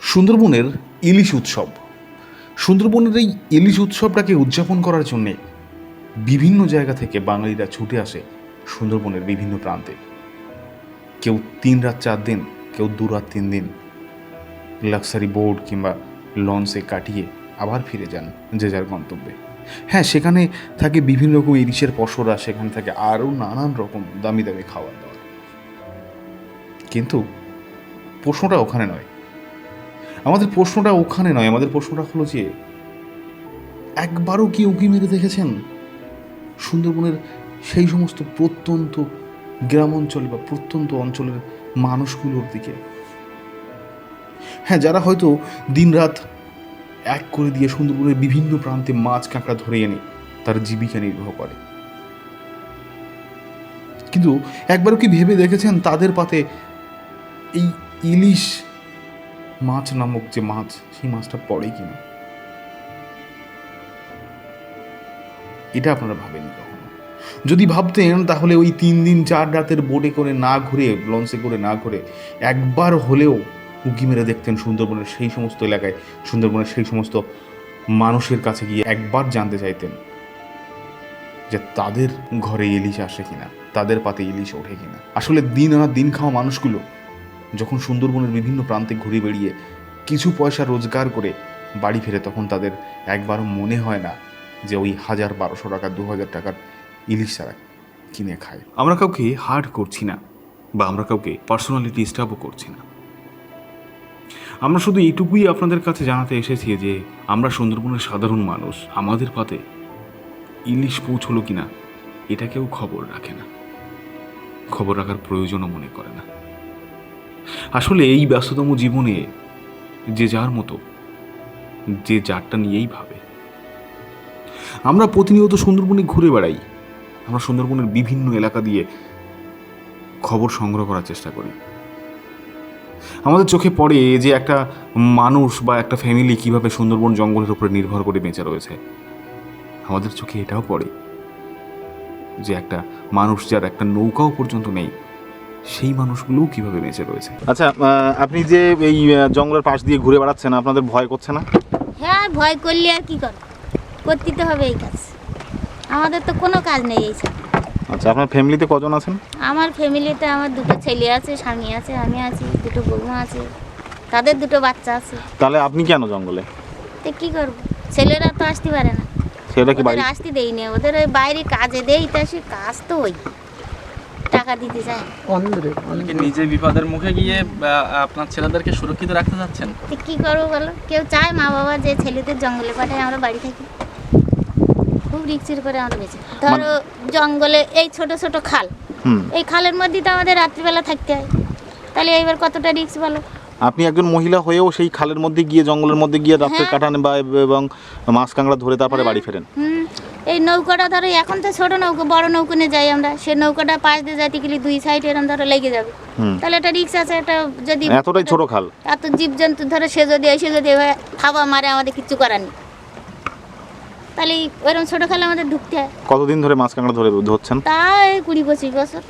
সুন্দরবনের ইলিশ উৎসব। সুন্দরবনের এই ইলিশ উৎসবটাকে উদযাপন করার জন্যে বিভিন্ন জায়গা থেকে বাঙালিরা ছুটে আসে সুন্দরবনের বিভিন্ন প্রান্তে। কেউ তিন রাত চার দিন, কেউ দু রাত তিন দিন লাক্সারি বোর্ড কিংবা লঞ্চে কাটিয়ে আবার ফিরে যান যে যার গন্তব্যে। হ্যাঁ সেখানে থাকে বিভিন্ন রকম ইলিশের পশরা সেখানে থাকে আরও নানান রকম দামি দামি খাবার দাবার কিন্তু প্রশ্নটা ওখানে নয় আমাদের প্রশ্নটা ওখানে নয়, আমাদের প্রশ্নটা হলো যে, একবারও কি উঁকি মেরে দেখেছেন? সুন্দরবনের সেই সমস্ত প্রত্যন্ত গ্রাম অঞ্চল বা প্রত্যন্ত অঞ্চলের মানুষগুলোর দিকে। হ্যাঁ যারা হয়তো দিনরাত এক করে দিয়ে সুন্দরবনের বিভিন্ন প্রান্তে মাছ কাঁকড়া ধরে এনে তার জীবিকা নির্বাহ করে। কিন্তু একবারও কি ভেবে দেখেছেন তাদের পাতে এই ইলিশ মাছ নামক যে মাছ, সেই মাছটা পড়ে কিনা? এটা আপনারা কখনো? যদি ভাবতেন, তাহলে ওই তিন দিন, চার রাতের বোটে করে না ঘুরে, লঞ্চে করে না ঘুরে, একবার হলেও উঁকি মেরে দেখতেন সুন্দরবনের সেই সমস্ত এলাকায়, সুন্দরবনের সেই সমস্ত মানুষের কাছে গিয়ে একবার জানতে চাইতেন যে তাদের ঘরে ইলিশ আসে কিনা, তাদের পাতে ইলিশ ওঠে কিনা। আসলে দিন আনা দিন খাওয়া মানুষগুলো যখন সুন্দরবনের বিভিন্ন প্রান্তে ঘুরে বেড়িয়ে কিছু পয়সা রোজগার করে বাড়ি ফেরে তখন তাদের একবারও মনে হয় না যে ওই হাজার বারোশো টাকা, দু হাজার টাকার ইলিশ তারা কিনে খায়। আমরা কাউকে হার্ড করছি না বা আমরা কাউকে পার্সোনালি ডিস্টার্বও করছি না। আমরা শুধু এইটুকুই আপনাদের কাছে জানাতে এসেছি যে আমরা সুন্দরবনের সাধারণ মানুষ, আমাদের পাতে ইলিশ পৌঁছলো কিনা, এটা কেউ খবর রাখে না। খবর রাখার প্রয়োজনও মনে করে না। আসলে এই ব্যস্ততম জীবনে যে যার মতো, যে যারটা নিয়েই ভাবে। আমরা প্রতিনিয়ত সুন্দরবনে ঘুরে বেড়াই। আমরা সুন্দরবনের বিভিন্ন এলাকা দিয়ে খবর সংগ্রহ করার চেষ্টা করি। আমাদের চোখে পড়ে যে একটা মানুষ বা একটা ফ্যামিলি কীভাবে সুন্দরবন জঙ্গলের উপরে নির্ভর করে বেঁচে রয়েছে। আমাদের চোখে এটাও পড়ে যে একটা মানুষ যার একটা নৌকাও পর্যন্ত নেই সেই মানুষগুলোও কীভাবে বেঁচে রয়েছে? আচ্ছা আপনি যে এই জঙ্গলের পাশ দিয়ে ঘুরে বেড়াচ্ছেন আপনাদের ভয় করছে না? হ্যাঁ ভয় করলে আর কি কর করতে তো হবে এই কাজ। আমাদের তো কোনো কাজ নেই এই সব। আচ্ছা আপনার ফ্যামিলিতে কজন আছেন? আমার ফ্যামিলিতে আমার দুটো ছেলে আছে স্বামী আছে আমি আছি দুটো বৌমা আছে তাদের দুটো বাচ্চা আছে। তাহলে আপনি কেন জঙ্গলে? তো কি করব? ছেলেরা তো আসতে পারে না। সেটা কি বাড়ি আসতে দেই না ওদের ওই বাইরে কাজে দেই তা সে কাজ তো ওই। টাকা দিতে চায়। নিজে বিপদের মুখে গিয়ে আপনার ছেলেদেরকে সুরক্ষিত রাখতে চাচ্ছেন? কি করব বলো? কেউ চায় মা বাবা যে ছেলেদের জঙ্গলে পাঠায় আমরা বাড়ি থাকি। খুব রিক্সের করে আমরা বেঁচে ধরো জঙ্গলে এই ছোট ছোট খাল। এই খালের মধ্যেই তো আমাদের রাত্রিবেলা থাকতে হয়। তাহলে এইবার কতটা রিক্স বলো? আপনি একজন মহিলা হয়েও সেই খালের মধ্যে গিয়ে জঙ্গলের মধ্যে গিয়ে রাত্রে হ্যাঁ। কাটান বা এবং মাছ কাঁকড়া ধরে তারপরে বাড়ি ফেরেন। হুম। এই নৌকাটা ধরো এখন তো ছোট নৌকো বড় নৌকো নিয়ে যাই আমরা। সে নৌকাটা পাশ দিয়ে যাইতে গেলে দুই সাইড এরকম ধরো লেগে যাবে। তাহলে একটা রিক্স আছে একটা যদি এতটাই ছোট খাল। এত জীবজন্তু ধরো সে যদি এসে যদি থাবা মারে আমাদের কিচ্ছু করার নেই। তাহলে ওইরকম ছোটো খালে আমাদের ঢুকতে হয়। কতদিন ধরে মাছ কাঁকড়া ধরে ধরছেন? তাই কুড়ি পঁচিশ বছর।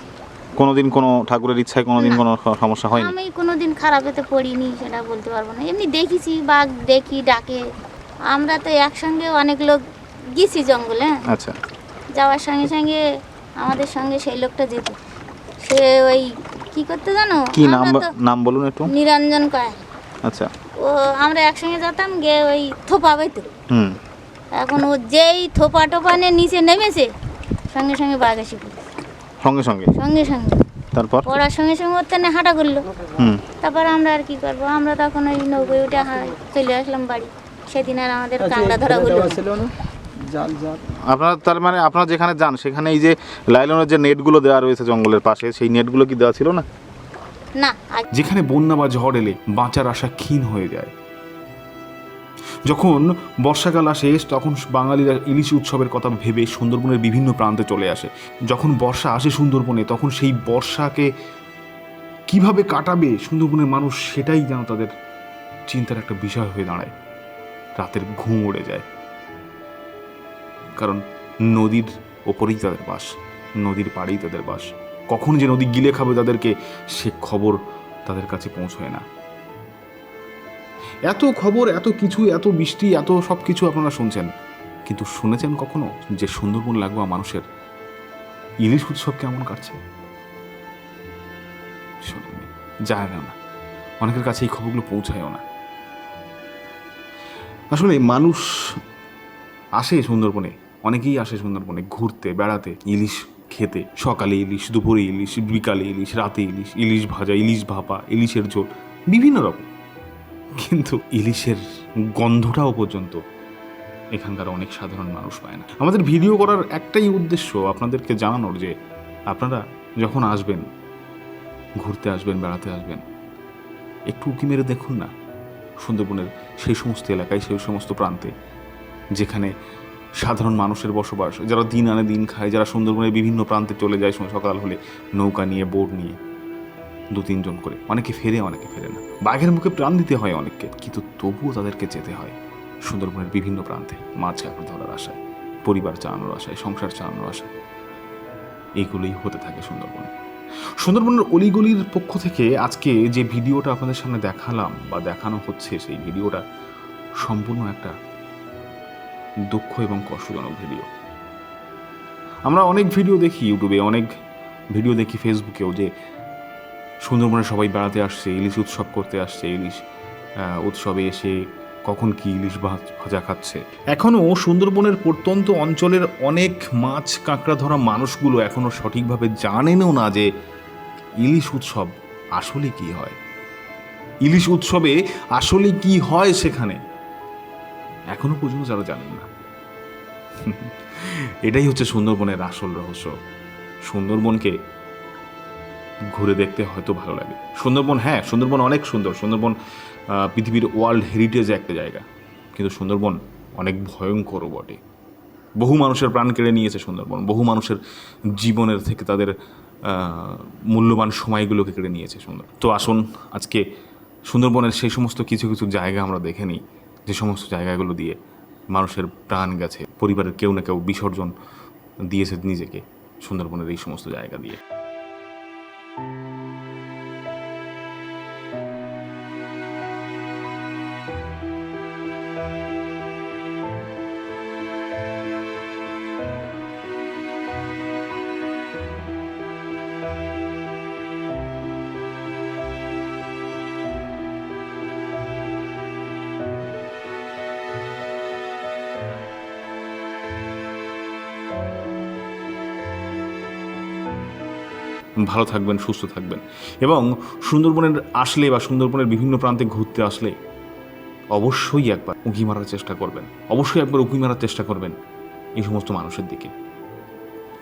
কোনোদিন কোনো ঠাকুরের ইচ্ছায় কোনোদিন কোনো সমস্যা হয়নি? আমি কোনোদিন খারাপেতে পড়িনি সেটা বলতে পারব না। এমনি দেখেছি বাঘ দেখি ডাকে। আমরা তো একসঙ্গে অনেক লোক গেছি জঙ্গলে হ্যাঁ। আচ্ছা। যাওয়ার সঙ্গে সঙ্গে আমাদের সঙ্গে সেই লোকটা যেত। সে ওই কি করতে জানো? কি নাম নাম বলুন একটু। নিরঞ্জন কয়। আচ্ছা। ও আমরা একসঙ্গে যেতাম গিয়ে ওই থোপা বইতো। হুম। এখন ও যেই থোপা টোপা নিয়ে নিচে নেমেছে সঙ্গে সঙ্গে বাঘ এসে। সঙ্গে সঙ্গে। সঙ্গে সঙ্গে। তারপর? পড়ার সঙ্গে সঙ্গে ওর তেনে হাঁটা করল। হুম। তারপর আমরা আর কি করব? আমরা তখন ওই নৌকোয় উঠে চলে আসলাম বাড়ি। সেদিন আর আমাদের কাঁকড়া ধরা হলো না। আপনার তার মানে আপনারা যেখানে যান সেখানে এই যে লাইলনের যে নেটগুলো দেওয়া রয়েছে জঙ্গলের পাশে সেই নেটগুলো কি দেওয়া ছিল না? না যেখানে বন্যা বা ঝড় এলে বাঁচার আশা ক্ষীণ হয়ে যায়। যখন বর্ষাকাল আসে তখন বাঙালিরা ইলিশ উৎসবের কথা ভেবে সুন্দরবনের বিভিন্ন প্রান্তে চলে আসে। যখন বর্ষা আসে সুন্দরবনে তখন সেই বর্ষাকে কীভাবে কাটাবে সুন্দরবনের মানুষ সেটাই যেন তাদের চিন্তার একটা বিষয় হয়ে দাঁড়ায়। রাতের ঘুম উড়ে যায়। কারণ নদীর ওপরেই তাদের বাস, নদীর পাড়েই তাদের বাস। কখন যে নদী গিলে খাবে তাদেরকে সে খবর তাদের কাছে পৌঁছয় না। এত খবর, এত কিছু, এত বৃষ্টি, এত সব কিছু আপনারা শুনছেন। কিন্তু শুনেছেন কখনো যে সুন্দরবন লাগোয়া মানুষের ইলিশ উৎসব কেমন কাটছে? যায় না। অনেকের কাছে এই খবরগুলো পৌঁছায়ও না। আসলে মানুষ আসে সুন্দরবনে। অনেকেই আসে সুন্দরবনে ঘুরতে, বেড়াতে, ইলিশ খেতে। সকালে ইলিশ, দুপুরে ইলিশ, বিকালে ইলিশ, রাতে ইলিশ ইলিশ ভাজা, ইলিশ ভাপা, ইলিশের ঝোল, বিভিন্ন রকম। কিন্তু ইলিশের গন্ধটাও পর্যন্ত এখানকার অনেক সাধারণ মানুষ পায় না। আমাদের ভিডিও করার একটাই উদ্দেশ্য আপনাদেরকে জানানোর যে আপনারা যখন আসবেন, ঘুরতে আসবেন, বেড়াতে আসবেন, একটু উকি মেরে দেখুন না। সুন্দরবনের সেই সমস্ত এলাকায়, সেই সমস্ত প্রান্তে যেখানে সাধারণ মানুষের বসবাস, যারা দিন আনে দিন খায়, যারা সুন্দরবনের বিভিন্ন প্রান্তে চলে যায় সকাল হলে নৌকা নিয়ে, বোট নিয়ে, দু তিনজন করে। অনেকে ফেরে অনেকে ফেরে না। বাঘের মুখে প্রাণ দিতে হয় অনেককে, কিন্তু তবুও তাদেরকে যেতে হয় সুন্দরবনের বিভিন্ন প্রান্তে, মাছ কাঁকড়া ধরার আশায়, পরিবার চালানোর আশায়, সংসার চালানোর আশায়। এইগুলোই হতে থাকে সুন্দরবনে। সুন্দরবনের অলিগলির পক্ষ থেকে আজকে যে ভিডিওটা আপনাদের সামনে দেখালাম বা দেখানো হচ্ছে, সেই ভিডিওটা সম্পূর্ণ একটা দুঃখ এবং কষ্টজনক ভিডিও। আমরা অনেক ভিডিও দেখি ইউটিউবে, অনেক ভিডিও দেখি ফেসবুকেও যে সুন্দরবনে সবাই বেড়াতে আসছে, ইলিশ উৎসব করতে আসছে, ইলিশ উৎসবে এসে কখন কি ইলিশ ভাজ- খাচ্ছে। এখনও সুন্দরবনের প্রত্যন্ত অঞ্চলের অনেক মাছ কাঁকড়া ধরা মানুষগুলো এখনও সঠিকভাবে জানেনও না যে ইলিশ উৎসব আসলে কি হয়। ইলিশ উৎসবে আসলে কি হয় সেখানে এখনও পর্যন্ত যারা জানেন না। এটাই হচ্ছে সুন্দরবনের আসল রহস্য। সুন্দরবনকে ঘুরে দেখতে হয়তো ভালো লাগে। সুন্দরবন হ্যাঁ সুন্দরবন অনেক সুন্দর। সুন্দরবন পৃথিবীর ওয়ার্ল্ড হেরিটেজ একটা জায়গা। কিন্তু সুন্দরবন অনেক ভয়ঙ্করও বটে। বহু মানুষের প্রাণ কেড়ে নিয়েছে সুন্দরবন। বহু মানুষের জীবনের থেকে তাদের মূল্যবান সময়গুলোকে কেড়ে নিয়েছে সুন্দর। তো আসুন, আজকে সুন্দরবনের সেই সমস্ত কিছু কিছু জায়গা আমরা দেখে নিই। যে সমস্ত জায়গাগুলো দিয়ে মানুষের প্রাণ গেছে, পরিবারের কেউ না কেউ বিসর্জন দিয়েছে নিজেকে সুন্দরবনের এই সমস্ত জায়গা দিয়ে। ভালো থাকবেন, সুস্থ থাকবেন। এবং সুন্দরবনের আসলে বা সুন্দরবনের বিভিন্ন প্রান্তে ঘুরতে আসলে অবশ্যই একবার উঁকি মারার চেষ্টা করবেন। অবশ্যই একবার উঁকি মারার চেষ্টা করবেন এই সমস্ত মানুষের দিকে।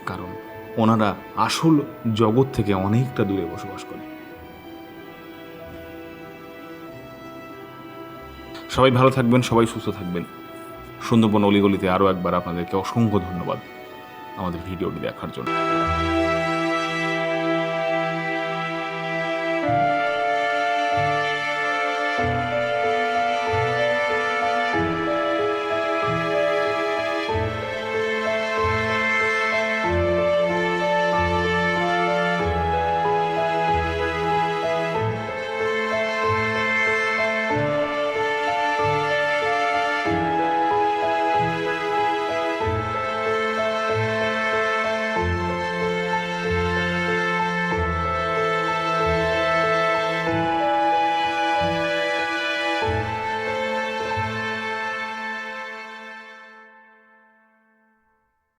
কারণ ওনারা আসল জগৎ থেকে অনেকটা দূরে বসবাস করে। সবাই ভালো থাকবেন, সবাই সুস্থ থাকবেন। সুন্দরবন অলিগলিতে আরও একবার আপনাদেরকে অসংখ্য ধন্যবাদ আমাদের ভিডিওটি দেখার জন্য।